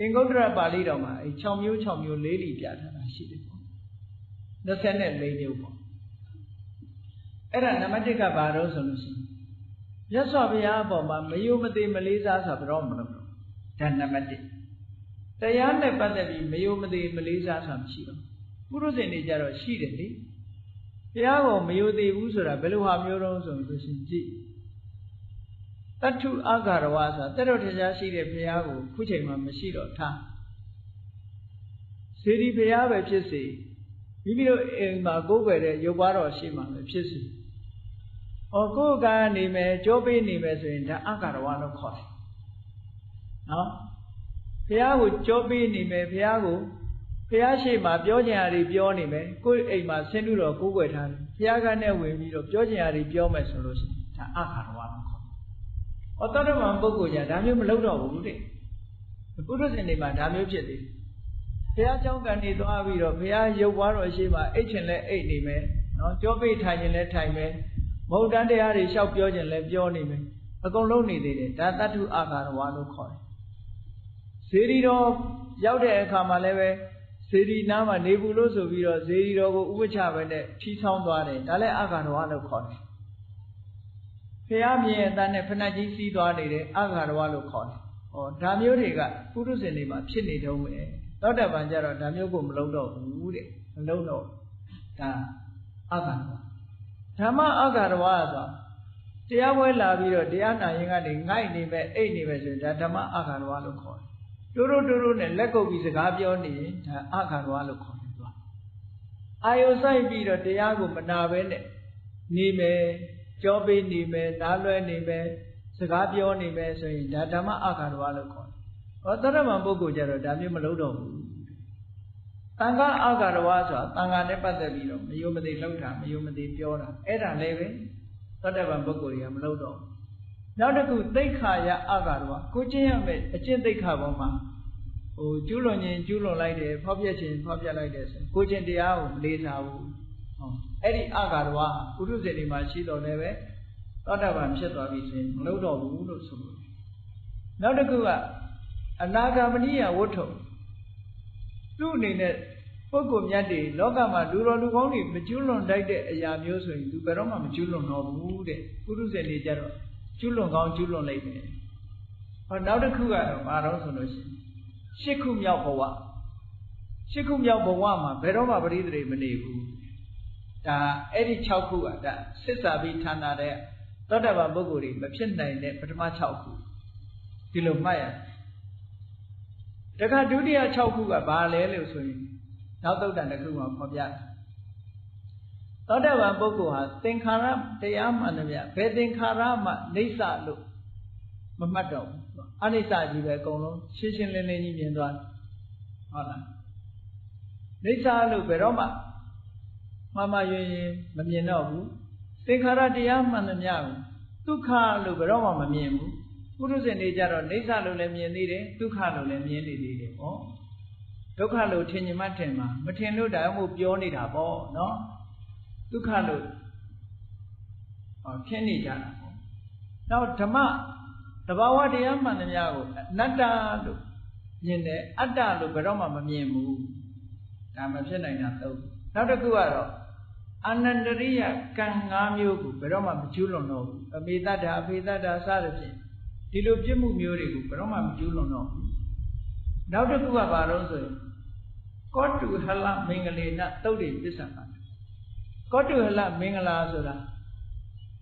အင်္ဂုတ္တရပါဠိတော်မှာအဲ6မျိုး6မျိုးလေးလီပြထားတာရှိတယ်ပေါ့24မျိုးပေါ့အဲ့ဒါနံပါတ်1ကဘာလို့ဆိုလို့ရှိရင်မြတ်စွာဘုရားအပေါ်မှာမယုံမသိမလေးစားဆိုတော့မလို့ဒါနံပါတ်1တရားနဲ့ပတ်သက်ပြီးမယုံမသိမလေးစားဆိုတာမရှိတော့ပုရုဇဉ်တွေကြတော့ရှိတယ်လေဘုရားကိုမယုံသိဘူးဆိုတာဘယ်လိုဟာမျိုးတုံးဆိုလို့ရှိရင်ကြည့် တထုအာဂရဝါဆိုတာတက်တော်တရားရှိတဲ့ဘုရားကိုခုချိန်မှာမရှိတော့ထားစေဒီဘုရားပဲဖြစ်စေမိမိတို့အိမ်မှာကိုယ်ွယ်တဲ့ရုပ်ပွားတော်ရှိမှပဲဖြစ်စေ။ဩကိုယ်ကနေမယ်ကြောပေးနေမယ်ဆိုရင်ဒါအာဂရဝါလို့ခေါ်တယ်။နော်ဘုရားကိုကြောပေးနေမယ်ဘုရားကိုဘုရားရှိမှပြောကြင်ရာတွေပြောနေမယ်ကိုယ်အိမ်မှာဆင်းလို့တော့ကိုယ်ွယ်ထားတယ်ဘုရားကနဲ့ဝင်ပြီးတော့ပြောကြင်ရာတွေပြောမယ်ဆိုလို့ရှိရင်ဒါအာဂရဝါ လို့ခေါ်တယ်။ဩတတ္တမံပုဂ္ဂိုလ်じゃဒါမျိုးမလုပ်တော့ဘူးတဲ့။ပုရုဇဉ်တွေမှာဒါမျိုးဖြစ်သေးတယ်ဘုရားကျောင်းကန်နေသွားပြီးတော့ဘုရားရုပ်ွားတော်ရှိမှအိတ်ချင်လဲအိတ်နေမယ်နော်ကြောပိတ်ထိုင်ရင်လဲထိုင်မယ်မဟုတ်တန်းတရားတွေလျှောက်ပြောခြင်းလဲပြောနေမယ်အကုန်လုံးနေသေးတယ်ဒါတတ္ထုအာကာရဝါလို့ခေါ်တယ်ဇေဒီတော်ရောက်တဲ့အခါမှာလည်းပဲဇေဒီနားမှာနေဘူးလို့ဆိုပြီးတော့ဇေဒီတော်ကိုဥပချပဲနဲ့ထီဆောင်းသွားတယ်ဒါလည်းအာကာရဝါလို့ခေါ်တယ် ဖះမြင်အတန်းနဲ့ဖဏကြီးစီးသွားနေတယ်အာကာရဝါလို့ခေါ်တယ်ဟောဒါမျိုးတွေကပုရုဇဉ်တွေမှာဖြစ်နေတော့မယ်သောတပန်ကြတော့ဒါမျိုးကိုမလုံးတော့ဘူးတဲ့မလုံးတော့ဒါအာဂါရဝဓမ္မအာဂါရဝဆိုတရားပွဲလာပြီးတော့တရားနာရင်ကနေငိုက်နေပဲအိတ်နေပဲဆိုရင်ဒါဓမ္မအာဂါရဝလို့ခေါ်တယ်တိုးတိုးတိုးတိုးနဲ့လက်ကုပ်ပြီးစကားပြောနေရင်ဒါအာဂါရဝလို့ခေါ်တယ်သူကအာယုဆိုင်ပြီးတော့တရားကိုမနာပဲနဲ့နေမယ် ကြောပေးနေမယ်နားလွဲနေမယ်စကားပြောနေမယ်ဆိုရင်ဒါဓမ္မအာဂါရဝလို့ခေါ်တယ်ဟောတရမန်ပုဂ္ဂိုလ်ကြတော့ဒါမျိုးမလုပ်တော့ဘူးတန်ခါအာဂရဝါဆိုတာတန်ခါနဲ့ပတ်သက်ပြီးတော့မယုံမသိလှုပ်တာမယုံမသိပြောတာအဲ့ဒါလည်းပဲသတ္တဗံပုဂ္ဂိုလ်တွေကမလုပ်တော့ဘူးနောက်တစ်ခုသိခါယအာဂရဝါကိုကျင့်ရမယ်အကျင့်သိခါပေါ်မှာဟိုကျူးလွန်ခြင်းကျူးလွန်လိုက်တယ်ဖောက်ပြက်ခြင်းဖောက်ပြက်လိုက်တယ်ဆိုကိုကျင့်တရားကိုမလေးစားဘူးဟော အဲ့ဒီအာဂရဝါပုရုဇဉ်တွေမှာရှိတော်လည်းပဲသောတပန်ဖြစ်သွားပြီဆိုရင်မလုပ်တော့ဘူးလို့ဆိုလို့နောက်တစ်ခုကအနာဂမနိယဝတ္ထုသူ့အနေနဲ့ပုဂ္ဂိုလ်မြတ်တွေလောကမှာလူတော်လူကောင်းတွေမကျွလွန်တိုက်တဲ့အရာမျိုးဆိုရင်သူဘယ်တော့မှမကျွလွန်တော့ဘူးတဲ့ပုရုဇဉ်တွေကြတော့ကျွလွန်ကောင်းကျွလွန်လိုက်တယ်ဟောနောက်တစ်ခုကတော့ဘာတော့ဆိုလို့ရှိရင်ရှစ်ခုမြောက်ဘဝရှစ်ခုမြောက်ဘဝမှာဘယ်တော့မှပရိသေတွေမနေဘူး ဒါအဲ့ဒီ6ခုကဒါဆစ္စာဘိဌာနာတဲ့သောတပန်ပုဂ္ဂိုလ်တွေမဖြစ်နိုင်တဲ့ပထမ6ခုဒီလိုမှတ်ရတယ်တခါဒုတိယ6ခုကဘာလဲလို့ဆိုရင်နောက်သုတ်တန်တစ်ခုမှာဖော်ပြတယ်သောတပန်ပုဂ္ဂိုလ်ဟာသင်္ခါရတရားမှန်တယ်ဗျဘယ်သင်္ခါရမှနေဆလို့မမှတ်တော့ဘူးအနိစ္စကြီးပဲအကုန်လုံးရှင်းရှင်းလင်းလင်းကြီးမြင်သွားဟုတ်လားနေဆလို့ဘယ်တော့မှ မှန်မှရင်ရင်မမြင်တော့ဘူးသင်္ခါရတရားမှန်တယ်ဗျဒုက္ခလို့ဘယ်တော့မှမမြင်ဘူးပုရုဇဉ်တွေကြတော့နေဆလို့လည်းမြင်သေးတယ်ဒုက္ခလို့လည်းမြင်နေသေးတယ်ပေါ့ဒုက္ခလို့ထင်ញမထင်မှာမထင်လို့ဒါမှမဟုတ်ပြောနေတာပေါ့နော်ဒုက္ခလို့ဟောထင်နေကြတာပေါ့နောက်ဓမ္မတဘာဝတရားမှန်သမျှကိုအနတ္တလို့မြင်တယ်အတ္တလို့ဘယ်တော့မှမမြင်ဘူးဒါမဖြစ်နိုင်တာသုံးနောက်တစ်ခုကတော့ အနန္တရိယကံ၅မျိုးကိုဘယ်တော့မှမကျူးလွန်တော့ဘူးအမေတ္တာအဖေတ္တာစသဖြင့်ဒီလိုပြစ်မှုမျိုးတွေကိုဘယ်တော့မှမကျူးလွန်တော့ဘူးနောက်တစ်ခုကဘာလို့ဆိုရင်ကောတုဟလမင်္ဂလေနသုတ်တိပစ္စံပါကောတုဟလမင်္ဂလာဆိုတာ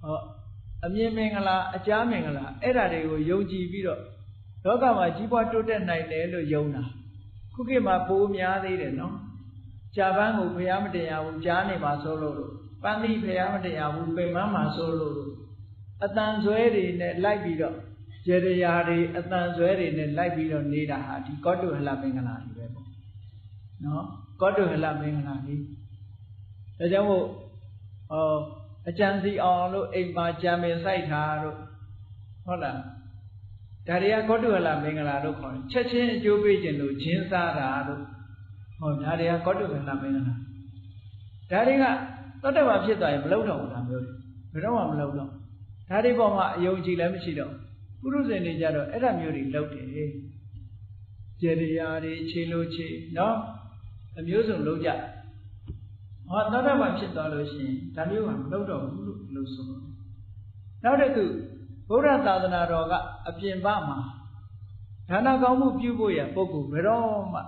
ဟောအမြင်မင်္ဂလာအကြားမင်္ဂလာအဲ့ဒါတွေကိုယုံကြည်ပြီးတော့လောကမှာကြီးပွားတိုးတက်နိုင်တယ်လို့ယုံတာခုခေတ်မှာပိုများသေးတယ်နော် ကြာပန်းကိုဖျားမတင်ရဘူးကြားနေမှာဆိုလို့ပန်းသီးဖျားမတင်ရဘူးပင်မမှာဆိုလို့အတန်ဆွဲတွေနဲ့လိုက်ပြီးတော့ကျေရရာတွေအတန်ဆွဲတွေနဲ့လိုက်ပြီးတော့နေတာဟာဒီကောတုဟလမင်္ဂလာတွေပဲပေါ့နော်ကောတုဟလမင်္ဂလာကြီးဒါကြောင့်မို့ဟောအကြံစီအောင်လို့အိမ်မှာကြံပင်စိုက်တာတို့ဟုတ်လားဒါတွေကကောတုဟလမင်္ဂလာလို့ခေါ်တယ်ချက်ချင်းအကျိုးပေးခြင်းလို့ဂျင်းစားတာတို့ ဟောဒါတွေကကောတုဟလမင်္ဂလာဒါတွေကသောတပန်ဖြစ်သွားရင်မလုပ်တော့ဘူးဒါမျိုးတွေဘယ်တော့မှမလုပ်တော့ဒါတွေပေါ်မှာအယုံကြည်လည်းမရှိတော့ပုရုဇဉ်တွေကြတော့အဲ့ဒါမျိုးတွေလုပ်တယ်ကျေတရားတွေခြေလို့ခြေနော်အမျိုးစုံလုံးကြဟောသောတာပန်ဖြစ်သွားလို့ရှိရင်ဒါမျိုးကမလုပ်တော့ဘူးလို့လို့ဆိုလို့နောက်တစ်ခုဘုရားသာသနာတော်ကအပြင်ပမှာဒါနကောင်းမှုပြုဖို့ရပုဂ္ဂိုလ်ဘယ်တော့မှ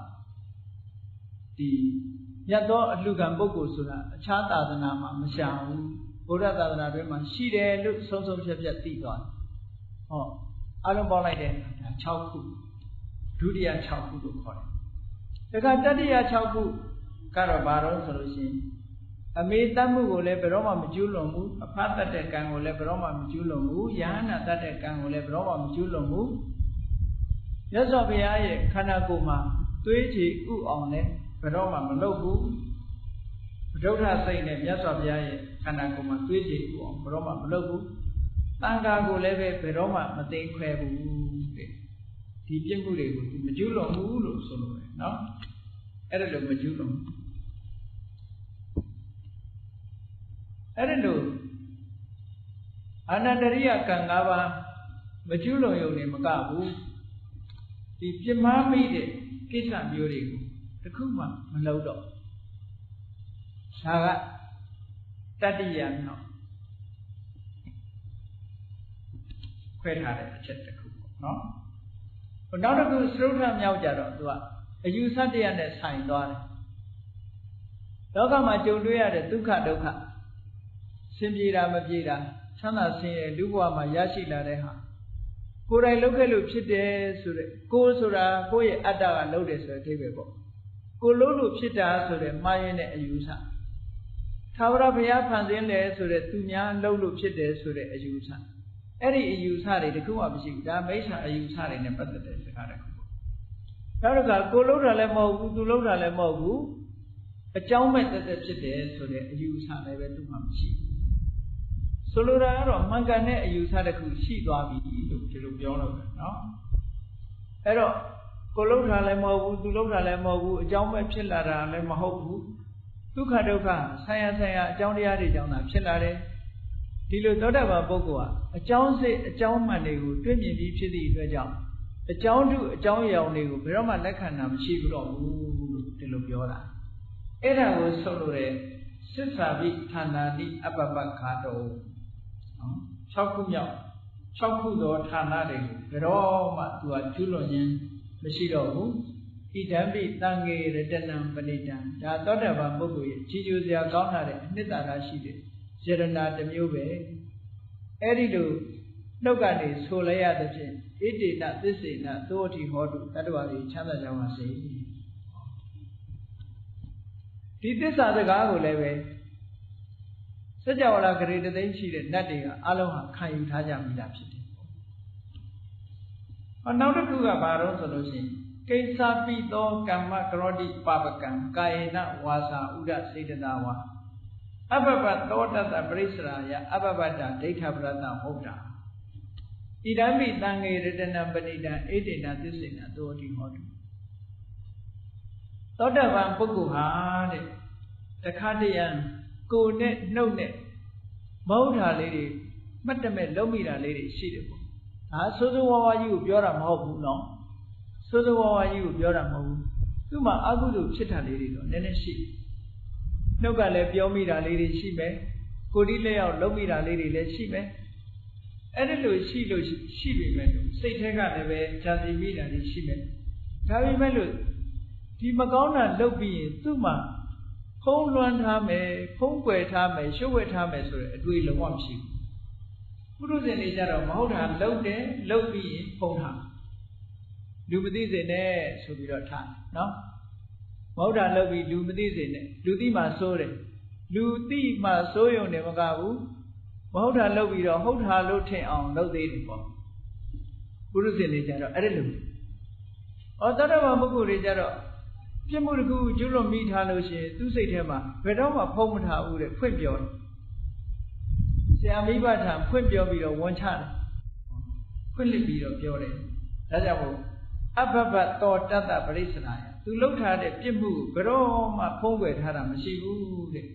ဒီမြတ်သောအလှကံပုဂ္ဂိုလ်ဆိုတာအခြားသာသနာမှာမရှာဘူးဘုရားသာသနာတွင်မှာရှိတယ်လို့ဆုံးဆုံးဖြတ်ဖြတ်သိသွားတယ်ဟောအလုံးပေါင်းလိုက်တဲ့6ခုဒုတိယ6ခုလို့ခေါ်တယ်ဒါကတတိယ6ခုကတော့ဘာတော့ဆိုလို့ရှိရင်အမေတတ်မှုကိုလည်းဘယ်တော့မှမကျူးလွန်ဘူးအဖတ်တတ်တဲ့ကံကိုလည်းဘယ်တော့မှမကျူးလွန်ဘူးယဟနာတတ်တဲ့ကံကိုလည်းဘယ်တော့မှမကျူးလွန်ဘူးမြတ်စွာဘုရားရဲ့ခန္ဓာကိုယ်မှာသွေးကြည်ဥအောင်လည်းဘ ယ်တော့မှမလုပ်ဘူးဒုဋ္ဌစိတ်နဲ့မြတ်စွာဘုရားရဲ့ခန္ဓာကိုယ်မှာသွေးကြည်ဥအောင်ဘယ်တော့မှမလုပ်ဘူးတန်ခါကိုလည်းပဲဘယ်တော့မှမသိခွဲဘူးတဲ့ဒီပြစ်မှုတွေကိုသူမကျူးလွန်ဘူးလို့ဆိုလိုတယ်နော်အဲ့ဒါလို့မကျူးလွန်ဘူးအဲ့ဒါလို့အာနန္ဒရိယကံ၅ပါးမကျူးလွန်ရုံနဲ့မကဘူးဒီပြမမိတဲ့ကိစ္စမျိုးတွေကို တခုမှမလုပ်တော့ဒါကတတ္တိယမြောက်ခွဲထားတဲ့အချက်တစ်ခုပေါ့နော်နောက်တစ်ခုသရုပ်ထမြောက်ကြတော့သူကအယူဆတရားနဲ့ဆိုင်သွားတယ်လောကမှာကြုံတွေ့ရတဲ့ဒုက္ခဒုက္ခဆင်းပြေတာမပြေတာချမ်းသာဆင်းရဲလူဘဝမှာရရှိလာတဲ့ဟာကိုယ်တိုင်လုပ်ခဲ့လို့ဖြစ်တယ်ဆိုတဲ့ကိုယ်ဆိုတာကိုယ့်ရဲ့အတ္တကလုပ်တယ်ဆိုတဲ့အဓိပ္ပာယ်ပေါ့ ကိုယ်လုပ်လို့ဖြစ်တာဆိုတဲ့မှားယွင်းတဲ့အယူဆသာဝရဘုရားဖန်ဆင်းတယ်ဆိုတဲ့သူများလုပ်လို့ဖြစ်တယ်ဆိုတဲ့အယူဆအဲ့ဒီအယူဆတွေတခုမှမရှိဘူးဒါမိစ္ဆာအယူဆတွေနဲ့ပတ်သက်တဲ့စကားတစ်ခုပေါ့နောက်တစ်ခါကိုယ်လုပ်တာလည်းမဟုတ်ဘူးသူလုပ်တာလည်းမဟုတ်ဘူးအကြောင်းမဲ့တက်တက်ဖြစ်တယ်ဆိုတဲ့အယူဆလည်းပဲသူမှမရှိဘူးဆိုလိုတာကတော့မှန်ကန်တဲ့အယူဆတစ်ခုရှိသွားပြီလို့ဒီလိုပြောလို့ပဲเนาะအဲ့တော့ ကိုလှုပ်တာလည်းမဟုတ်ဘူးသူလှုပ်တာလည်းမဟုတ်ဘူးအကြောင်းပဲဖြစ်လာတာလည်းမဟုတ်ဘူးဒုက္ခဒုက္ခဆံရဆံရအကြောင်းတရားတွေကြောင့်သာဖြစ်လာတယ်ဒီလိုသောတာပန်ပုဂ္ဂိုလ်ဟာအကြောင်းစိတ်အကြောင်းမှန်တွေကိုတွေ့မြင်ပြီးဖြစ်သည့်အတွက်ကြောင့်အကြောင်းတုအကြောင်းအရာတွေကိုဘယ်တော့မှလက်ခံတာမရှိဘူးတော့ဘူးလို့ဒီလိုပြောတာအဲ့ဒါကိုဆုံးလို့တဲ့သစ္စာပိဌာနာတိအပ္ပပခါတော်နော်6ခုမြောက် 6ခုသောဌာနတွေကိုဘယ်တော့မှသူကကျွလွန်ခြင်းမရှိတော့ဘူးဣဒံပိတံငေရတနံပဏိတံဒါသောတာပန်ပုဂ္ဂိုလ်ရဲ့ကြီးကျိုးစရာကောင်းတာတဲ့အနှစ်သာရရှိတဲ့စေရနာတစ်မျိုးပဲအဲ့ဒီလိုနှုတ်ကနေဆိုလိုက်ရတဲ့ဖြင့်ဣတိတသစ္စေနသောတိဟောတုတတ္တဝါတွေချမ်းသာကြပါစေဒီသစ္စာစကားကိုလည်းပဲ စကြဝဠာဂရေတသိန်းရှိတဲ့နတ်တွေကအလုံးဟာခံယူထားကြမိတာဖြစ်တယ်။ဟောနောက်တစ်ခုကဘာလို့ဆိုလို့ရှိရင်ကိစ္စပိသောကမ္မကရောတိပပကံကာယေနဝါစာဥဒစေတနာဝါအပပသောတတပရိစ္ဆရာယအပပတ္တဒိဋ္ဌပရတဟုတ်တာဣဒံမိတံငေရတနာပဏိတံအေတေနသစ္စေနသောတိဟောတုသောတပန်ပုဂ္ဂိုလ်ဟာတဲ့တခါတည်းယံ ကိုနဲ့နှုတ်နဲ့မဟုတ်တာလေးတွေမှတ်တမဲ့လုံးမိတာလေးတွေရှိတယ်ပေါ့ဒါဆိုးဆိုးဝါးဝါးကြီးကိုပြောတာမဟုတ်ဘူးနော်ဆိုးဆိုးဝါးဝါးကြီးကိုပြောတာမဟုတ်ဘူးသူ့မှာအကုသိုလ်ဖြစ်တာလေးတွေတော့နည်းနည်းရှိနှုတ်ကလည်းပြောမိတာလေးတွေရှိမယ်ကိုယ်ဒီလက်ရောက်လုံးမိတာလေးတွေလည်းရှိမယ်အဲ့ဒီလိုရှိလို့ရှိပြီမဲ့စိတ်ထဲကလည်းပဲဂျာစီမိတာတွေရှိမယ်ဒါပေမဲ့လို့ဒီမကောင်းတာလုပ်ပြီးရင်သူ့မှာ ဖုံးလွှမ်းထားမယ်ဖုံးကွယ်ထားမယ်ရှုပ်ဝဲထားမယ်ဆိုတဲ့အတွေ့လုံးဝမရှိဘူးပုရုဇဉ်တွေကြတော့မဟုတ်တာလှုပ်တယ်လှုပ်ပြီးရင်ဖုံးထားလူမသိစေနဲ့ဆိုပြီးတော့ထားနော်မဟုတ်တာလှုပ်ပြီးလူမသိစေနဲ့လူသိမှစိုးတယ်လူသိမှစိုးရုံနဲ့မကဘူးမဟုတ်တာလှုပ်ပြီးတော့ဟုတ်တာလို့ထင်အောင်လုပ်သေးတယ်ပေါ့ပုရုဇဉ်တွေကြတော့အဲ့ဒါလိုဩတတ္တဝပုဂ္ဂိုလ်တွေကြတော့ ပြစ်မှုတစ်ခုကျွလွန်မိထားလို့ရှိရင်သူ့စိတ်ထဲမှာဘယ်တော့မှဖုံးမထားဘူးတဲ့ဖွင့်ပြောတယ်ဆရာမိဘထံဖွင့်ပြောပြီးတော့ဝန်ချတယ်ဖွင့်လစ်ပြီးတော့ပြောတယ်ဒါကြောင့်မို့အဘဘတောတတ္တပရိစ္ဆနာယသူလှုပ်ထားတဲ့ပြစ်မှုဘယ်တော့မှဖုံးကွယ်ထားတာမရှိဘူးတဲ့